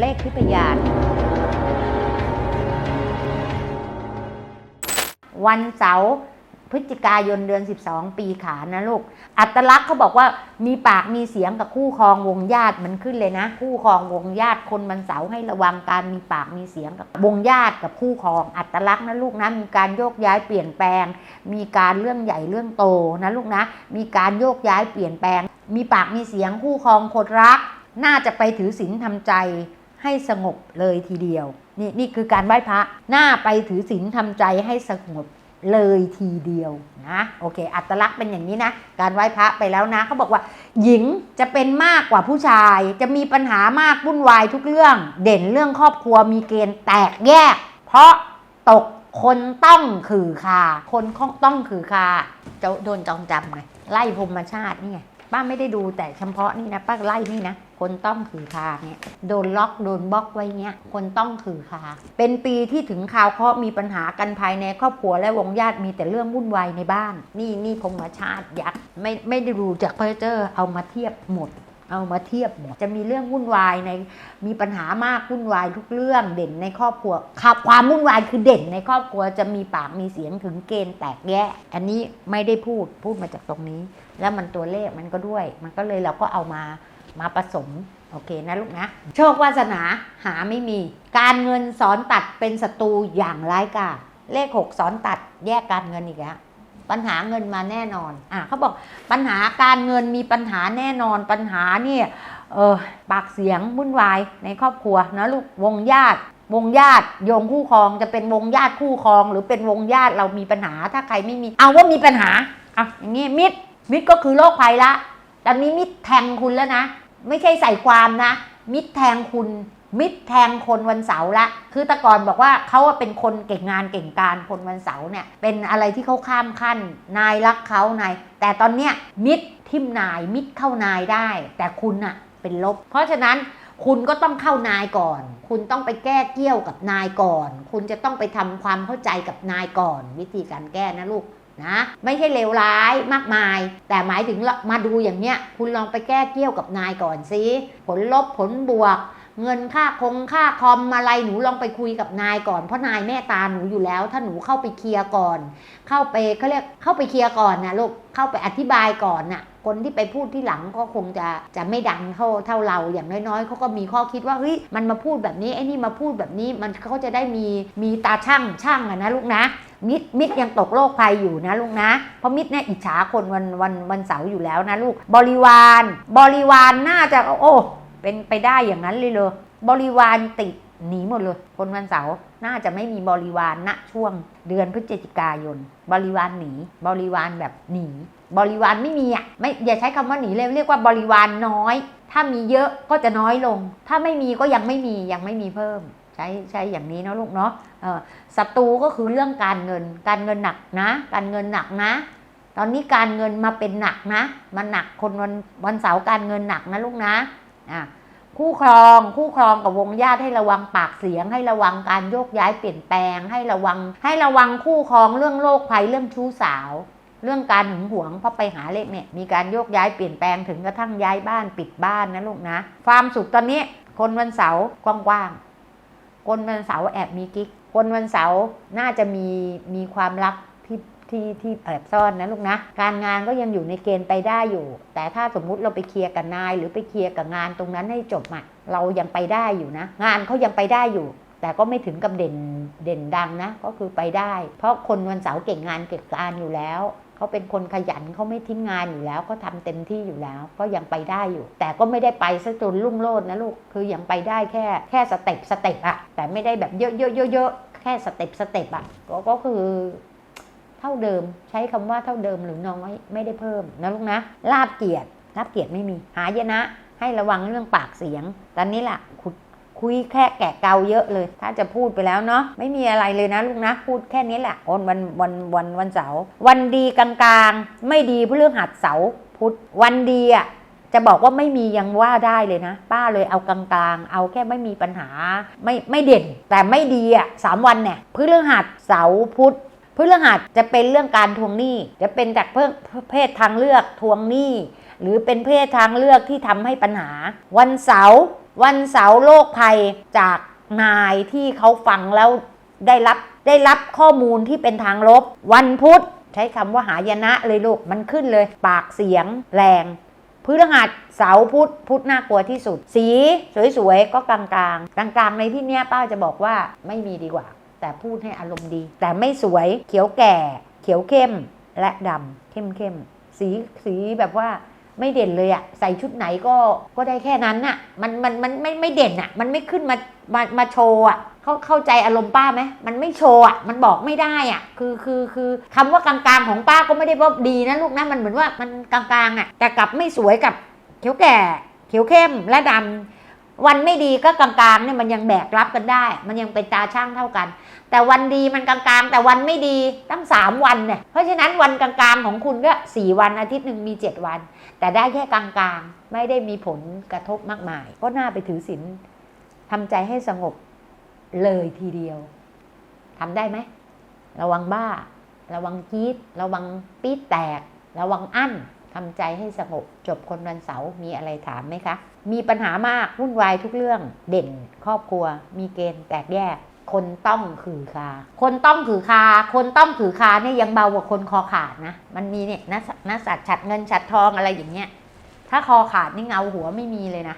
เลขทิพยานวันเสาร์พฤศจิกายนเดือน 12 ปีขานนะลูก อัตลักษณ์เขาบอกว่ามีปากมีเสียงกับคู่ครองวงญาติมันขึ้นเลยนะ คู่ครองวงญาติคนวันเสาร์ให้ระวังการมีปากมีเสียงกับวงญาติกับคู่ครอง อัตลักษณ์นะลูกนะมีการโยกย้ายเปลี่ยนแปลง มีการเรื่องใหญ่เรื่องโตนะลูกนะ มีการโยกย้ายเปลี่ยนแปลง มีปากมีเสียงคู่ครองคนรัก น่าจะไปถือศีลทำใจ ให้สงบเลยทีเดียว นี่นี่คือการไหว้พระหน่าไปถือศีลทำใจให้สงบเลยทีเดียวนะโอเค อัตลักษณ์เป็นอย่างนี้นะ การไหว้พระไปแล้วนะเขาบอกว่า หญิงจะเป็นมากกว่าผู้ชาย จะมีปัญหามากวุ่นวายทุกเรื่อง เด่นเรื่องครอบครัวมีเกณฑ์แตกแยก เพราะตกคนต้องขือคาคนต้องขือคาจะโดนจองจำไงไล่พรหมชาตินี่ไง ป้าไม่ได้ดูแต่เฉพาะนี่นะป้าไล่นี่นะ คนต้องถือคาเนี่ยโดนล็อกโดนบล็อกไว้เงี้ยคนต้องถือคาเป็นปีที่ถึงข่าวเคราะห์มีปัญหากันภายในครอบครัวและวงญาติมีแต่เรื่องวุ่นวายในบ้าน นี่นี่พงมาชาติยักษ์ไม่ไม่ได้ดูจากเพอร์เจอร์เอามาเทียบหมด เอามาเทียบหมดจะมีเรื่องวุ่นวายในมีปัญหามากวุ่นวายทุกเรื่องเด่นในครอบครัวครับความวุ่นวายคือเด่นในครอบครัวจะมีปากมีเสียงถึงเกณฑ์แตกแยกอันนี้ไม่ได้พูดพูดมาจากตรงนี้ แล้วมันตัวเลขมันก็ด้วย มันก็เลยเราก็เอามามาผสมโอเคนะลูกนะ โชควาสนาหาไม่มี การเงินสอนตัดเป็นศัตรูอย่างร้ายกาจเลขหกสอนตัดแยกการเงินอีกแล้ว ปัญหาเงินมาแน่นอนอะเขาบอกปัญหาการเงินมีปัญหาแน่นอนปัญหาเนี่ยเออปากเสียงวุ่นวายในครอบครัวนะลูกวงญาติ วงญาติโยงคู่ครองจะเป็นวงญาติคู่ครอง หรือเป็นวงญาติเรามีปัญหาถ้าใครไม่มีเอาว่ามีปัญหาอะอย่างงี้มิตรมิตรก็คือโรคภัยละตอนนี้มิตรแทงคุณแล้วนะ ไม่ใช่ใส่ความนะ มิตรแทงคุณ มิตรแทงคนวันเสาร์ละ คือต่ก่อนบอกว่าเขาเป็นคนเก่งงานเก่งการคนวันเสาร์เนี่ยเป็นอะไรที่เขาข้ามขั้น นายรักเขานายแต่ตอนเนี้ยมิตรทิมนายมิตรเข้านายได้ แต่คุณอะเป็นลบ เพราะฉะนั้นคุณก็ต้องเข้านายก่อน คุณต้องไปแก้เกี้ยวกับนายก่อน คุณจะต้องไปทำความเข้าใจกับนายก่อน วิธีการแก้นะลูกนะไม่ใช่เลวร้ายมากมาย แต่หมายถึงมาดูอย่างเนี้ย คุณลองไปแก้เกี้ยวกับนายก่อนสิผลลบผลบวก เงินค่าคงค่าคอมอะไรหนูลองไปคุยกับนายก่อนเพราะนายแม่ตาหนูอยู่แล้ว ถ้าหนูเข้าไปเคลียร์ก่อน เข้าไปเขาเรียกเข้าไปเคลียร์ก่อนนะลูกเข้าไปอธิบายก่อนน่ะคนที่ไปพูดที่หลังก็คงจะจะไม่ดังเท่าเท่าเราอย่างน้อยๆเขาก็มีข้อคิดว่าเฮ้ยมันมาพูดแบบนี้ไอ้นี่มาพูดแบบนี้มันเขาจะได้มีมีตาช่างช่างอะนะลูกนะ มิดมิดยังตกโรคภัยอยู่นะลูกนะ เพราะมิดเนี่ยอิจฉาคนวันวันวันเสาร์อยู่แล้วนะลูกบริวาร บริวารน่าจะโอ้ เป็นไปได้อย่างนั้นเลยเลยบริวารติดหนีหมดเลย คนวันเสาร์น่าจะไม่มีบริวารณช่วงเดือนพฤศจิกายน บริวารหนี บริวารแบบหนี บริวารไม่มีอะไม่อย่าใช้คำว่าหนีเลยเรียกว่าบริวารน้อย ถ้ามีเยอะก็จะน้อยลง ถ้าไม่มีก็ยังไม่มียังไม่มีเพิ่ม ใช้ใช้อย่างนี้เนาะลูกเนาะศัตรูก็คือเรื่องการเงิน การเงินหนักนะ การเงินหนักนะ ตอนนี้การเงินมาเป็นหนักนะ มันหนักคนวันวันเสาร์การเงินหนักนะลูกนะ อะคู่ครองคู่ครองกับวงญาติให้ระวังปากเสียง ให้ระวังการโยกย้ายเปลี่ยนแปลง ให้ระวัง ให้ระวังคู่ครองเรื่องโรคภัยเรื่องชู้สาว เรื่องการหึงหวงเพราะไปหาเลขเนี่ยมีการโยกย้ายเปลี่ยนแปลงถึงกระทั่งย้ายบ้านปิดบ้านนะลูกนะ ความสุขตอนนี้ คนวันเสาร์กว้างๆคนวันเสาร์แอบมีกิ๊กคนวันเสาร์น่าจะมีมีความรัก ที่ที่แอบซ่อนนะลูกนะ การงานก็ยังอยู่ในเกณฑ์ไปได้อยู่ แต่ถ้าสมมุติเราไปเคลียร์กับนาย หรือไปเคลียร์กับงานตรงนั้นให้จบอะเรายังไปได้อยู่นะ งานเขายังไปได้อยู่ แต่ก็ไม่ถึงกับเด่นเด่นดังนะ ก็คือไปได้ เพราะคนวันเสาร์เก่งงานเก่งการอยู่แล้วเขาเป็นคนขยันเขาไม่ทิ้งงานอยู่แล้วเขาทาเต็มที่อยู่แล้ว ก็ยังไปได้อยู่ แต่ก็ไม่ได้ไปซะจนรุ่งโรจน์นะลูกคือยังไปได้แค่แค่สเต็ปสเต็ปอะแต่ไม่ได้แบบเยอะเยอะเยอะเยอะแค่สเต็ปสเต็ปอะก็ก็คือ ท่าเดิม ใช้คำว่าเท่าเดิมหรือน้อยไม่ได้เพิ่มนะลูกนะลาบเกียรติลาบเกียรติไม่มี หายนะ ให้ระวังเรื่องปากเสียง ตอนนี้ล่ะคุยคุยแค่แกะเกาเยอะเลย ถ้าจะพูดไปแล้วเนาะไม่มีอะไรเลยนะลูกนะ พูดแค่นี้แหละวันวันวันวันวันเสาร์วันดีกลางๆ ไม่ดีเพฤหัสเสาร์พุธวันดีอะจะบอกว่าไม่มียังว่าได้เลยนะ ป้าเลยเอากลางๆ เอาแค่ไม่มีปัญหาไม่ไม่เด่น แต่ไม่ดีอะสามวันเนี่ยพฤหัสเสาร์พุธ พฤหัสจะเป็นเรื่องการทวงหนี้ จะเป็นจากเพิ่งเพศทางเลือกทวงหนี้ หรือเป็นเพศทางเลือกที่ทำให้ปัญหา วันเสาร์วันเสาร์โรคภัยจากนายที่เขาฟังแล้วได้รับได้รับข้อมูลที่เป็นทางลบ วันพุธใช้คำว่าหายนะเลยลูกมันขึ้นเลย ปากเสียงแรงพฤหัสเสาร์พุธพุธน่ากลัวที่สุด สีสวยๆ ก็กลางๆ กลางๆ ในที่เนี้ยป้าจะบอกว่าไม่มีดีกว่า แต่พูดให้อารมณ์ดี แต่ไม่สวยเขียวแก่ เขียวเข้มและดำเข้มเข้มสีสีแบบว่าไม่เด่นเลยอะใส่ชุดไหนก็ก็ได้แค่นั้นน่ะมันมันมันไม่ไม่เด่นอะมันไม่ขึ้นมามามาโชว์อะเขาเข้าใจอารมณ์ป้าไหมมันไม่โชว์อะมันบอกไม่ได้อะคือคือคือคำว่ากลางๆของป้าก็ไม่ได้ว่าดีนะลูกนะมันเหมือนว่ามันกลางๆอะแต่กลับไม่สวยกับเขียวแก่ เขียวเข้มและดำ วันไม่ดีก็กลางๆเนี่ยมันยังแบกรับกันได้ มันยังเป็นตาช่างเท่ากัน แต่วันดีมันกลางๆ แต่วันไม่ดีตั้ง 3 วันเนี่ยเพราะฉะนั้นวันกลางๆของคุณก็ 4 วันอาทิตย์หนึ่งมี 7 วัน แต่ได้แค่กลางๆ ไม่ได้มีผลกระทบมากมาย ก็น่าไปถือศีลทำใจให้สงบเลยทีเดียวทำได้ไหม ระวังบ้า ระวังจี๊ดระวังปี๊ดแตก ระวังอั้น ทำใจให้สงบจบคนวันเสาร์มีอะไรถามไหมคะ มีปัญหามากวุ่นวายทุกเรื่องเด่น ครอบครัว มีเกณฑ์แตกแยก คนต้องขือคา คนต้องขือคา คนต้องขือคาเนี่ยยังเบากว่าคนคอขาดนะ มันมีเนี่ยนักนักสัตว์ฉัดเงินฉัดทองอะไรอย่างเงี้ยถ้าคอขาดนี่เงาหัวไม่มีเลยนะ